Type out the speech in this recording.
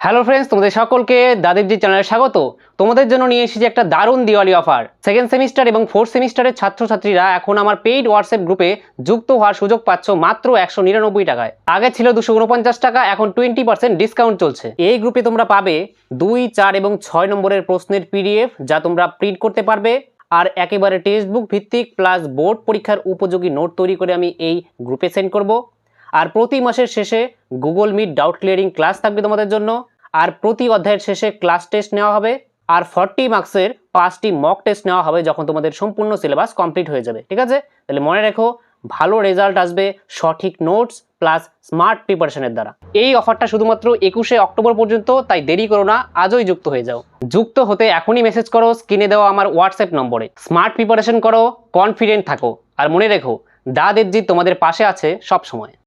Hello friends তোমাদের সকলকে দাদিরজি চ্যানেলে স্বাগত। তোমাদের জন্য নিয়ে এসেছি একটা দারুণ দিওয়ালি অফার সেকেন্ড সেমিস্টার এবং ফোর্থ সেমিস্টারের ছাত্রছাত্রীরা এখন আমার পেইড হোয়াটসঅ্যাপ গ্রুপে যুক্ত হওয়ার সুযোগ পাচ্ছ মাত্র একশো নিরানব্বই টাকায়। আগে ছিল দুশো উনপঞ্চাশ টাকা, এখন টোয়েন্টি পার্সেন্ট ডিসকাউন্ট চলছে। এই গ্রুপে তোমরা পাবে দুই, চার এবং ছয় নম্বরের প্রশ্নের পিডিএফ যা তোমরা প্রিন্ট করতে পারবে আর একেবারে টেক্সট বুক ভিত্তিক প্লাস বোর্ড পরীক্ষার উপযোগী নোট তৈরি করে আমি এই গ্রুপে সেন্ড করব। আর প্রতি মাসের শেষে Google meet doubt clearing class থাকবে তোমাদের জন্য। আর প্রতি অধ্যায়ের শেষে ক্লাস টেস্ট নেওয়া হবে। আর ফর্টি মার্কসের পাঁচটি মক টেস্ট নেওয়া হবে যখন তোমাদের সম্পূর্ণ সিলেবাস কমপ্লিট হয়ে যাবে। ঠিক আছে? তাহলে মনে রেখো, ভালো রেজাল্ট আসবে সঠিক নোটস প্লাস স্মার্ট প্রিপারেশনের দ্বারা। এই অফারটা শুধুমাত্র একুশে অক্টোবর পর্যন্ত, তাই দেরি করো না, আজই যুক্ত হয়ে যাও। যুক্ত হতে এখনই মেসেজ করো স্ক্রিনে দেওয়া আমার হোয়াটসঅ্যাপ নম্বরে। স্মার্ট প্রিপারেশন করো কনফিডেন্ট থাকো। আর মনে রেখো দা দেবজি তোমাদের পাশে আছে সব সময়